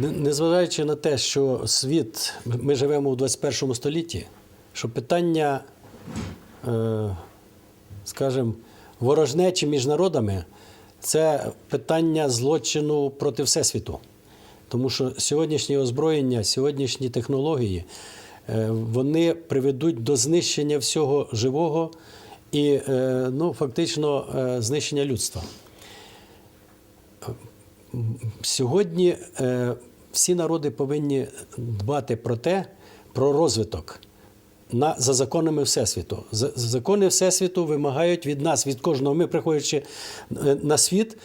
Не- Незважаючи на те, що світ, ми живемо у 21 столітті, що питання, е, скажімо, ворожнечі між народами це питання злочину проти Всесвіту. Тому що сьогоднішнє озброєння, сьогоднішні технології, е, вони приведуть до знищення всього живого і е, ну, фактично знищення людства. Сьогодні всі народи повинні дбати про те, про розвиток на, за законами Всесвіту. За- Закони Всесвіту вимагають від нас, від кожного. Ми, приходячи е, на світ,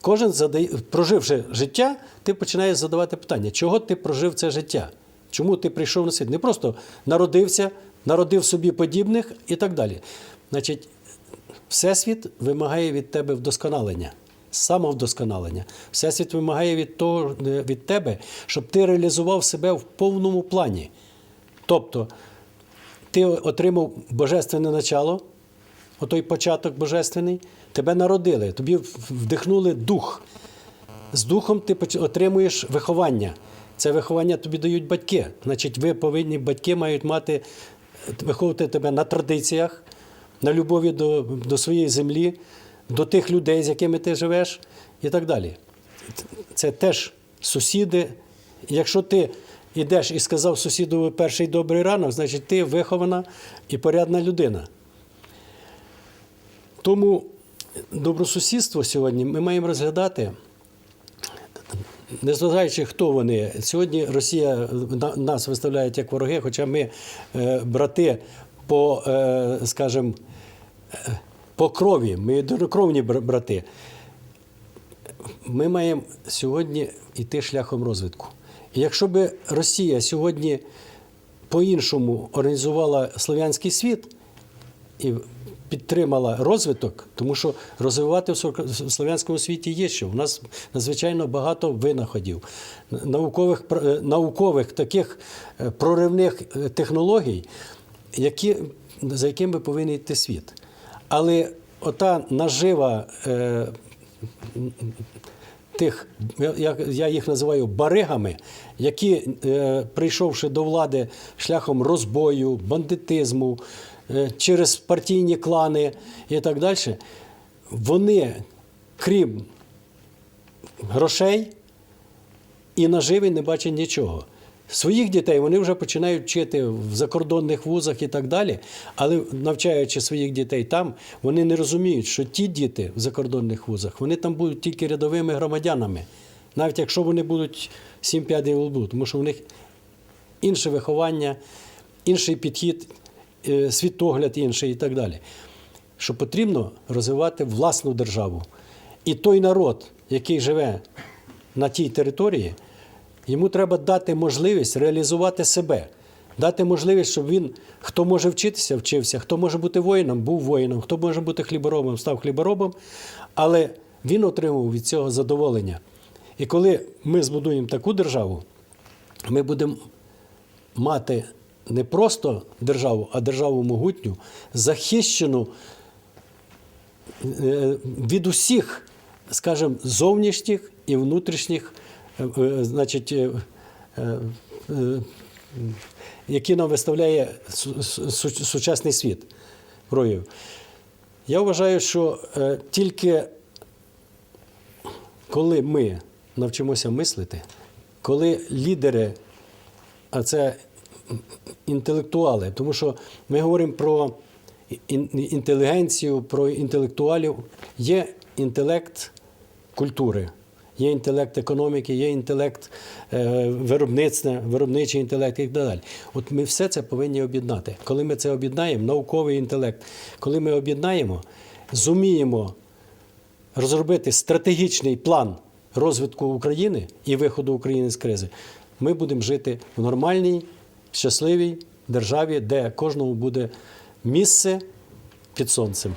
кожен задає, проживши життя, ти починаєш задавати питання, чого ти прожив це життя? Чому ти прийшов на світ? Не просто народився, народив собі подібних і так далі. Значить, Всесвіт вимагає від тебе вдосконалення, самовдосконалення. Всесвіт вимагає від, того, е, від тебе, щоб ти реалізував себе в повному плані. Тобто, ти отримав божественне начало, отой початок божественний, тебе народили, тобі вдихнули дух. З духом ти отримуєш виховання. Це виховання тобі дають батьки. Значить, ви повинні, батьки мають мати, виховувати тебе на традиціях, на любові до, до своєї землі, до тих людей, з якими ти живеш, і так далі. Це теж сусіди. Якщо ти йдеш і сказав сусіду перший добрий ранок, значить ти вихована і порядна людина. Тому добросусідство сьогодні ми маємо розглядати, незважаючи, хто вони. Сьогодні Росія нас виставляє як вороги, хоча ми е, брати по, е, скажімо, по крові, ми єдинокровні бр- брати. Ми маємо сьогодні йти шляхом розвитку. І якщо б Росія сьогодні по-іншому організувала слов'янський світ і підтримала розвиток, тому що розвивати в слов'янському світі є що. У нас надзвичайно багато винаходів, наукових, е, наукових таких е, проривних е, технологій, які, за якими повинен йти світ. Але ота нажива. е, тих, я, я їх називаю баригами, які, е, прийшовши до влади шляхом розбою, бандитизму, е, через партійні клани і так далі, вони, крім грошей і наживи, не бачать нічого. Своїх дітей вони вже починають вчити в закордонних вузах і так далі, але навчаючи своїх дітей там, вони не розуміють, що ті діти в закордонних вузах вони там будуть тільки рядовими громадянами, навіть якщо вони будуть 7-5 лбу, тому що в них інше виховання, інший підхід, е, світогляд інший і так далі. Що потрібно розвивати власну державу. І той народ, який живе на тій території, йому треба дати можливість реалізувати себе, дати можливість, щоб він, хто може вчитися, вчився, хто може бути воїном, був воїном, хто може бути хліборобом, став хліборобом, але він отримав від цього задоволення. І коли ми збудуємо таку державу, ми будемо мати не просто державу, а державу могутню, захищену е, від усіх, скажімо, зовнішніх і внутрішніх, значить, е, е, е, які нам виставляє су- су- сучасний світ прояв. Я вважаю, що тільки коли ми навчимося мислити, коли лідери, а це інтелектуали, тому що ми говоримо про інтелігенцію, про інтелектуалів. Є інтелект культури, є інтелект економіки, є інтелект е, виробництва, виробничий інтелект і так далі. От ми все це повинні об'єднати. Коли ми це об'єднаємо, науковий інтелект, коли ми об'єднаємо, зуміємо розробити стратегічний план розвитку України і виходу України з кризи, ми будемо жити в нормальній, щасливій державі, де кожному буде місце під сонцем.